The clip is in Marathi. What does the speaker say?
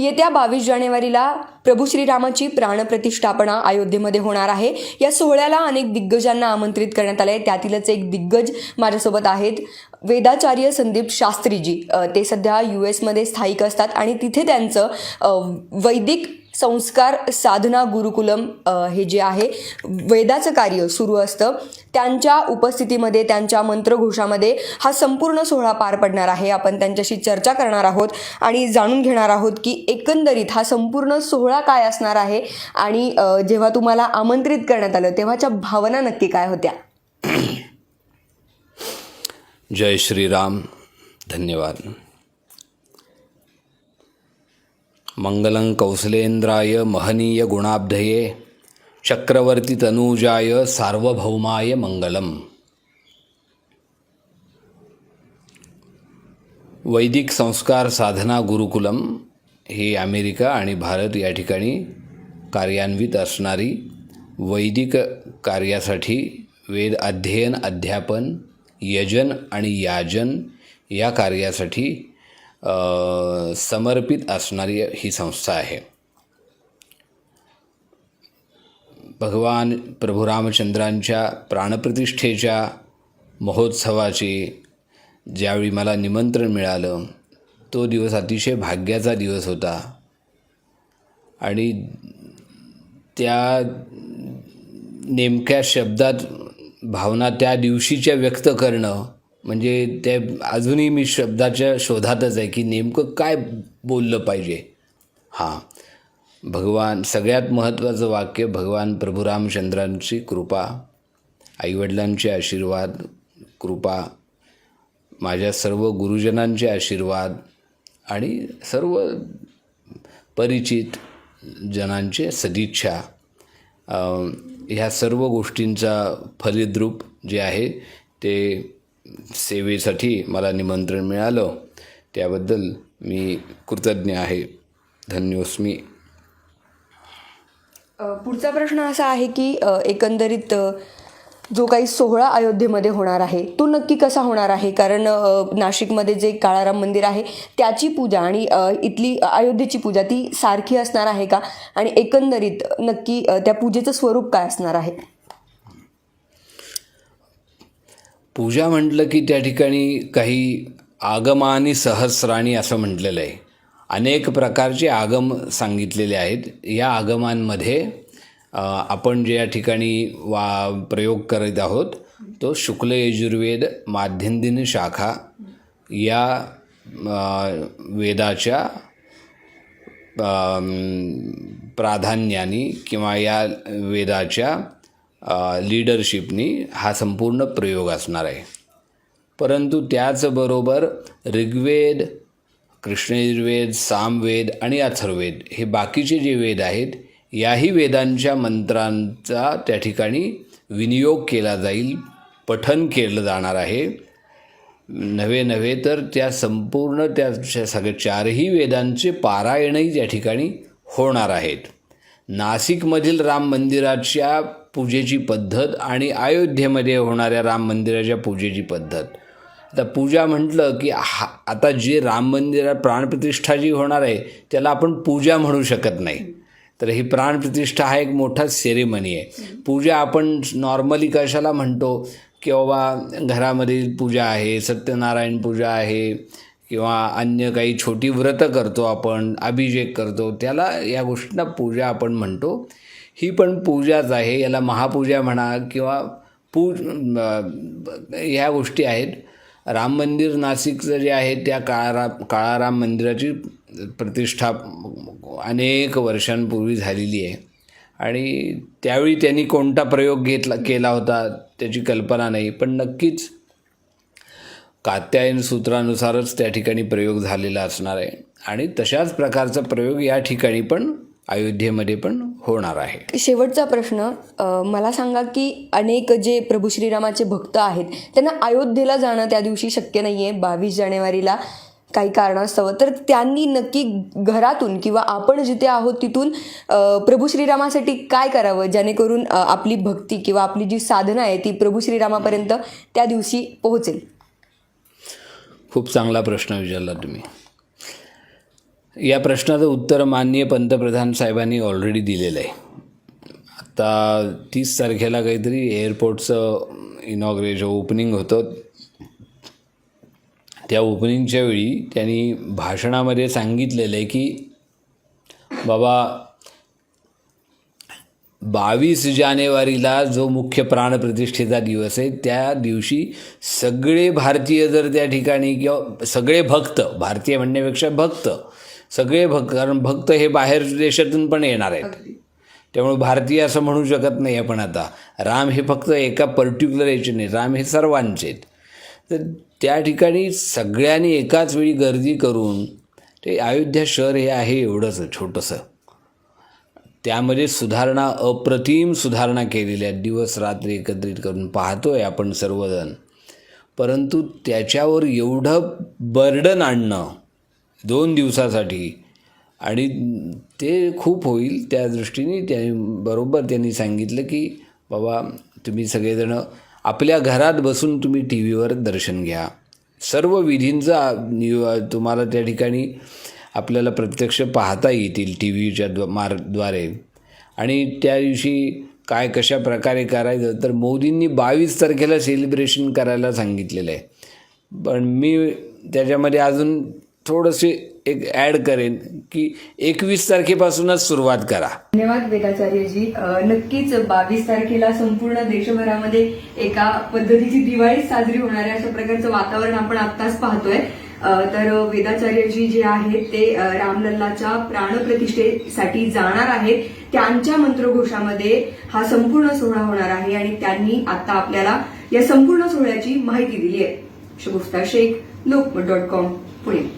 येत्या बावीस जानेवारीला प्रभू श्रीरामाची प्राणप्रतिष्ठापना अयोध्येमध्ये होणार आहे. या सोहळ्याला अनेक दिग्गजांना आमंत्रित करण्यात आले त्यातीलच एक दिग्गज माझ्यासोबत आहेत. वेदाचार्य संदीप शास्त्रीजी. ते सध्या यू एसमध्ये स्थायिक असतात आणि तिथे त्यांचं वैदिक संस्कार साधना गुरुकुलम हे जे आहे वेदाचं कार्य सुरू असतं. त्यांच्या उपस्थितीमध्ये त्यांच्या मंत्रघोषामध्ये हा संपूर्ण सोहळा पार पडणार आहे. आपण त्यांच्याशी चर्चा करणार आहोत आणि जाणून घेणार आहोत की एकंदरीत हा संपूर्ण सोहळा काय असणार आहे आणि जेव्हा तुम्हाला आमंत्रित करण्यात आलं तेव्हाच्या भावना नक्की काय होत्या? जय श्रीराम. धन्यवाद. मंगलं कौसलेंद्राय महनीय गुणाब्धये चक्रवर्ती तनूजाय सार्वभौमाय मंगलम वैदिक संस्कार साधना गुरुकुलम ही अमेरिका आणि भारत या ठिकाणी कार्यान्वित असणारी वैदिक कार्यासाठी वेद अध्ययन अध्यापन यजन आणि याजन या कार्यासाठी समर्पित असणारी ही संस्था आहे. भगवान प्रभू रामचंद्रांच्या प्राणप्रतिष्ठेच्या महोत्सवाचे ज्यावेळी मला निमंत्रण मिळालं तो दिवस अतिशय भाग्याचा दिवस होता. आणि त्या नेमक्या शब्दात भावना त्या दिवशीच्या व्यक्त करणं म्हणजे ते अजूनही मी शब्दाच्या शोधातच आहे की नेमकं काय बोललं पाहिजे. हां. भगवान सगळ्यात महत्त्वाचं वाक्य भगवान प्रभू रामचंद्रांची कृपा आईवडिलांचे आशीर्वाद कृपा माझ्या सर्व गुरुजनांचे आशीर्वाद आणि सर्व परिचित जनांचे सदिच्छा. ह्या सर्व गोष्टींचा फलिद्रूप जे आहे ते सेवेसाठी मला निमंत्रण मिळालं. त्याबद्दल मी कृतज्ञ आहे. धन्योस्मी अ, पुढचा प्रश्न असा आहे की एकंदरीत जो काही सोहळा अयोध्येमध्ये होणार आहे तो नक्की कसा होणार आहे? कारण नाशिकमध्ये जे काळाराम मंदिर आहे त्याची पूजा आणि इथली अयोध्येची पूजा ती सारखी असणार आहे का? आणि एकंदरीत नक्की त्या पूजेचं स्वरूप काय असणार आहे? पूजा म्हटलं की त्या ठिकाणी काही आगमानी सहस्राणी असं म्हटलेलं आहे. अनेक प्रकारचे आगम सांगितलेले आहेत. या आगमांमध्ये आपण जे या ठिकाणी वा प्रयोग करत आहोत तो शुक्ल यजुर्वेद माध्यंदिन शाखा या वेदाच्या प्राधान्याने किंवा या वेदाच्या लीडरशिपनी हा संपूर्ण प्रयोग असणार आहे. परंतु त्याचबरोबर ऋग्वेद कृष्णयजुर्वेद सामवेद आणि अथर्ववेद हे बाकीचे जे वेद आहेत याही वेदांच्या मंत्रांचा त्या ठिकाणी विनियोग केला जाईल पठन केलं जाणार आहे. नव्हे नव्हे तर त्या संपूर्ण त्या सगळ्या चारही वेदांचे पारायणही त्या ठिकाणी होणार आहेत. नाशिकमधील राम मंदिराच्या पूजेची पद्धत आणि अयोध्येमध्ये होणाऱ्या राम मंदिराच्या पूजेची पद्धत. आता पूजा म्हटलं की हा आता जे राम मंदिरात प्राणप्रतिष्ठा जी होणार आहे त्याला आपण पूजा म्हणू शकत नाही. तर ही प्राणप्रतिष्ठा हा एक मोठा सेरेमनी आहे. पूजा आपण नॉर्मली कशाला म्हणतो? की बाबा घरामध्ये पूजा आहे सत्यनारायण पूजा आहे किंवा अन्य काही छोटी व्रतं करतो आपण अभिषेक करतो त्याला या गोष्टींना पूजा आपण म्हणतो. ही पण पूजाच आहे. याला महापूजा म्हणा किंवा पू ह्या गोष्टी आहेत. राम मंदिर नाशिकचं जे आहे त्या काळारा काळाराम मंदिराची प्रतिष्ठा अनेक वर्षांपूर्वी झालेली आहे. आणि त्यावेळी त्यांनी कोणता प्रयोग घेतला केला होता त्याची कल्पना नाही. पण नक्कीच कात्यायन सूत्रानुसारच त्या ठिकाणी प्रयोग झालेला असणार आहे. आणि तशाच प्रकारचा प्रयोग या ठिकाणी पण अयोध्येमध्ये पण होणार आहे. शेवटचा प्रश्न मला सांगा की अनेक जे प्रभू श्रीरामाचे भक्त आहेत त्यांना अयोध्येला जाणं त्या दिवशी शक्य नाही आहे बावीस जानेवारीला काही कारणास्तव. तर त्यांनी नक्की घरातून किंवा आपण जिथे आहोत तिथून प्रभू श्रीरामासाठी काय करावं जेणेकरून आपली भक्ती किंवा आपली जी साधना आहे ती प्रभू श्रीरामापर्यंत त्या दिवशी पोहोचेल? खूप चांगला प्रश्न विचारला तुम्ही. या प्रश्नाचं उत्तर माननीय पंतप्रधान साहेबांनी ऑलरेडी दिलेलं आहे. आता तीस तारखेला काहीतरी एअरपोर्टचं इनॉग्रेशन ओपनिंग होतं. त्या ओपनिंगच्या वेळी त्यांनी भाषणामध्ये सांगितलेलं आहे की बाबा बावीस जानेवारीला जो मुख्य प्राणप्रतिष्ठेचा दिवस आहे त्या दिवशी सगळे भारतीय जर त्या ठिकाणी किंवा सगळे भक्त भारतीय म्हणण्यापेक्षा भक्त सगळे भक्त कारण भक्त हे बाहेर देशातून पण येणार आहेत. त्यामुळे भारतीय असं म्हणू शकत नाही आपण आता. राम हे फक्त एका पर्टिक्युलर याचे नाही राम हे सर्वांचे आहेत. तर त्या ठिकाणी सगळ्यांनी एकाच वेळी गर्दी करून ते अयोध्या शहर हे आहे एवढंच छोटंसं. त्यामध्ये सुधारणा अप्रतिम सुधारणा केलेल्या आहेत. दिवस रात्री एकत्रित करून पाहतो आहे आपण सर्वजण. परंतु त्याच्यावर एवढं बर्डन आणणं दोन दिवसासाठी आणि ते खूप होईल त्या दृष्टीने त्यांनी बरोबर त्यांनी सांगितलं की बाबा तुम्ही सगळेजणं आपल्या घरात बसून तुम्ही टी व्हीवर दर्शन घ्या. सर्व विधींचा तुम्हाला त्या ठिकाणी आपल्याला प्रत्यक्ष पाहता येतील टी व्हीच्या द्व मार्गद्वारे आणि त्या दिवशी काय कशा प्रकारे करायचं तर मोदींनी बावीस तारखेला सेलिब्रेशन करायला सांगितलेलं आहे. पण मी त्याच्यामध्ये अजून थोडंसे एक ॲड करेन की एकवीस तारखेपासूनच सुरुवात करा. धन्यवाद वेदाचार्यजी. नक्कीच बावीस तारखेला संपूर्ण देशभरामध्ये एका पद्धतीची दिवाळी साजरी होणार आहे अशा प्रकारचं वातावरण आपण आत्ताच पाहतोय. तर वेदाचार्यजी जे आहेत ते रामलल्लाच्या प्राणप्रतिष्ठेसाठी जाणार आहेत. त्यांच्या मंत्रघोषामध्ये हा संपूर्ण सोहळा होणार आहे आणि त्यांनी आता आपल्याला या संपूर्ण सोहळ्याची माहिती दिली आहे. Shagufta Shaikh Lokmat dot com Pune.